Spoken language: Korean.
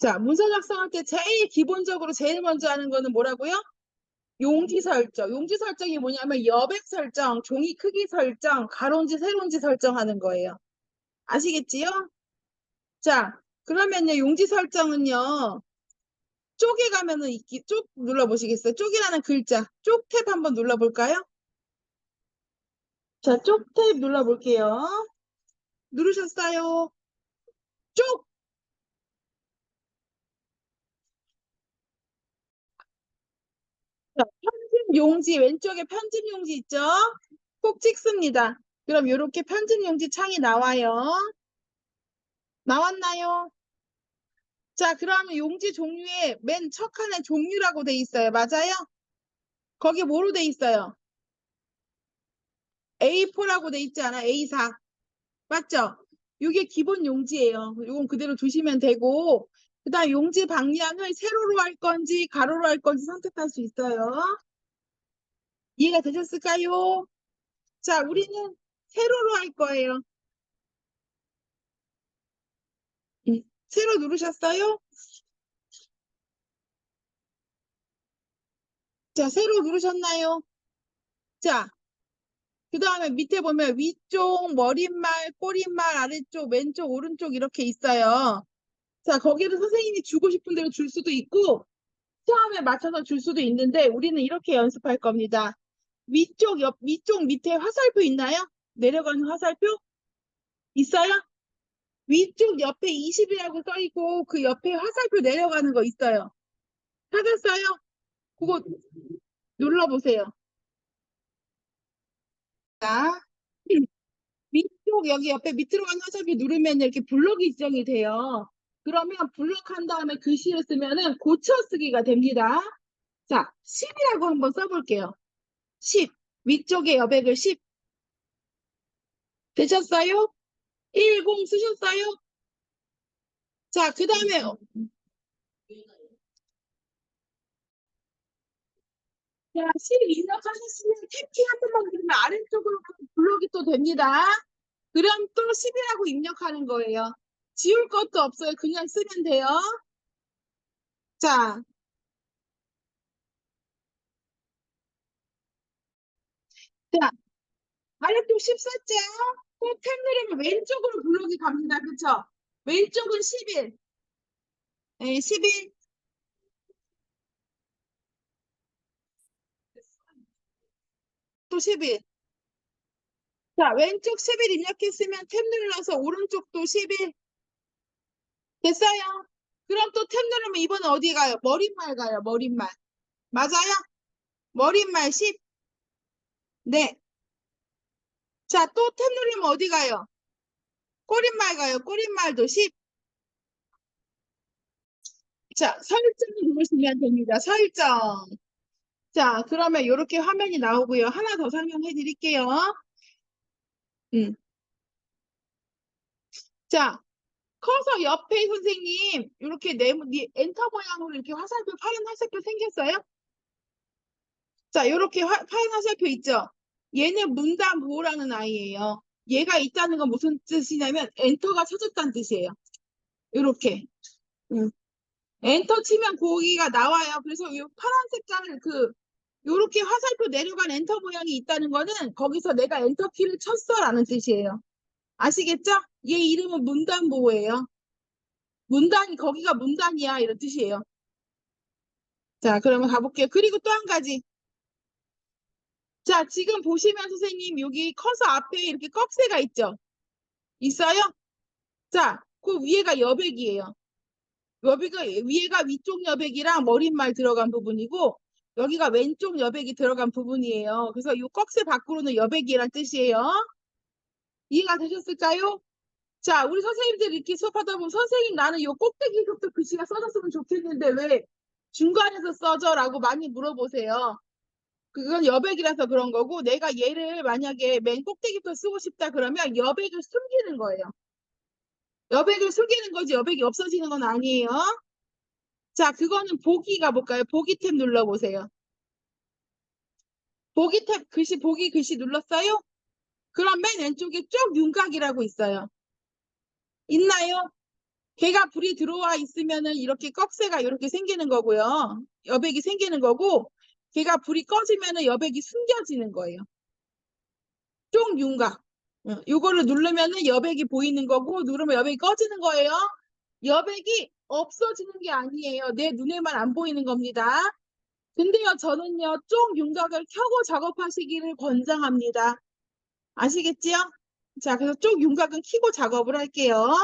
자, 문서 작성할 때 제일 기본적으로 제일 먼저 하는 거는 뭐라고요? 용지 설정. 용지 설정이 뭐냐면 여백 설정, 종이 크기 설정, 가로인지 세로인지 설정하는 거예요. 아시겠지요? 자, 그러면요, 용지 설정은요, 쪽에 가면은 있기, 쪽 눌러보시겠어요? 쪽이라는 글자, 쪽 탭 한번 눌러볼까요? 자, 쪽 탭 눌러볼게요. 누르셨어요? 쪽! 편집 용지, 왼쪽에 편집 용지 있죠? 꼭 찍습니다. 그럼 이렇게 편집 용지 창이 나와요. 나왔나요? 자, 그러면 용지 종류에 맨첫 칸에 종류라고 돼 있어요. 맞아요? 거기 뭐로 돼 있어요? A4라고 돼 있지 않아? A4. 맞죠? 이게 기본 용지예요. 이건 그대로 두시면 되고, 그 다음 용지 방향을 세로로 할 건지 가로로 할 건지 선택할 수 있어요. 이해가 되셨을까요? 자, 우리는 세로로 할 거예요. 음, 세로 누르셨어요? 자, 세로 누르셨나요? 자, 그 다음에 밑에 보면 위쪽, 머릿말, 꼬릿말, 아래쪽, 왼쪽, 오른쪽 이렇게 있어요. 자, 거기를 선생님이 주고 싶은 대로 줄 수도 있고, 시험에 맞춰서 줄 수도 있는데, 우리는 이렇게 연습할 겁니다. 위쪽, 옆, 위쪽 밑에 화살표 있나요? 내려가는 화살표? 있어요? 위쪽 옆에 20이라고 써 있고, 그 옆에 화살표 내려가는 거 있어요. 찾았어요? 그거 눌러 보세요. 자, 위쪽 여기 옆에 밑으로 가는 화살표 누르면 이렇게 블록이 지정이 돼요. 그러면 블록한 다음에 글씨를 쓰면은 고쳐 쓰기가 됩니다. 자, 10이라고 한번 써볼게요. 10. 위쪽에 여백을 10. 되셨어요? 10 쓰셨어요? 자, 그 다음에 자, 10 입력하셨으면 탭키 한 번만 누르면 아래쪽으로 블록이 또 됩니다. 그럼 또 10이라고 입력하는 거예요. 지울 것도 없어요. 그냥 쓰면 돼요. 자. 자, 아래쪽 10 썼죠? 꼭탭 누르면 왼쪽으로 블록이 갑니다. 그쵸? 왼쪽은 11. 네, 11. 또 11. 자, 왼쪽 11 입력했으면 탭 눌러서 오른쪽도 11. 됐어요? 그럼 또 탭 누르면 이번엔 어디 가요? 머릿말 가요, 머릿말. 맞아요? 머릿말 10. 네. 자, 또 탭 누르면 어디 가요? 꼬릿말 가요, 꼬릿말도 10. 자, 설정 누르시면 됩니다. 설정. 자, 그러면 이렇게 화면이 나오고요. 하나 더 설명해 드릴게요. 음. 자, 커서 옆에 선생님, 이렇게 네모, 니- 엔터 모양으로 이렇게 화살표, 파란 화살표 생겼어요? 자, 이렇게 화, 파란 화살표 있죠? 얘는 문단 보호라는 아이예요. 얘가 있다는 건 무슨 뜻이냐면 엔터가 쳐졌다는 뜻이에요. 이렇게. 음. 엔터 치면 거기가 나와요. 그래서 이 파란 색깔 그 요렇게 화살표 내려간 엔터 모양이 있다는 거는 거기서 내가 엔터 키를 쳤어라는 뜻이에요. 아시겠죠? 얘 이름은 문단보호예요. 문단이 거기가 문단이야 이런 뜻이에요. 자, 그러면 가볼게요. 그리고 또 한 가지. 자, 지금 보시면 선생님 여기 커서 앞에 이렇게 꺽쇠가 있죠? 있어요? 자, 그 위에가 여백이에요. 여백가 위에가 위쪽 여백이랑 머릿말 들어간 부분이고 여기가 왼쪽 여백이 들어간 부분이에요. 그래서 이 꺽쇠 밖으로는 여백이란 뜻이에요. 이해가 되셨을까요? 자, 우리 선생님들 이렇게 수업하다 보면 선생님 나는 요 꼭대기부터 글씨가 써졌으면 좋겠는데 왜 중간에서 써져? 라고 많이 물어보세요. 그건 여백이라서 그런 거고 내가 얘를 만약에 맨 꼭대기부터 쓰고 싶다 그러면 여백을 숨기는 거예요. 여백을 숨기는 거지 여백이 없어지는 건 아니에요. 자, 그거는 보기 가 볼까요? 보기 탭 눌러보세요. 보기 탭 글씨 보기 글씨 눌렀어요? 그럼 맨 왼쪽에 쭉 윤곽이라고 있어요. 있나요? 걔가 불이 들어와 있으면은 이렇게 꺽쇠가 이렇게 생기는 거고요. 여백이 생기는 거고, 걔가 불이 꺼지면은 여백이 숨겨지는 거예요. 쪽윤곽. 어, 요거를 누르면은 여백이 보이는 거고, 누르면 여백이 꺼지는 거예요. 여백이 없어지는 게 아니에요. 내 눈에만 안 보이는 겁니다. 근데요, 저는요, 쪽 윤곽을 켜고 작업하시기를 권장합니다. 아시겠지요? 자, 그래서 쪽 윤곽은 켜고 작업을 할게요.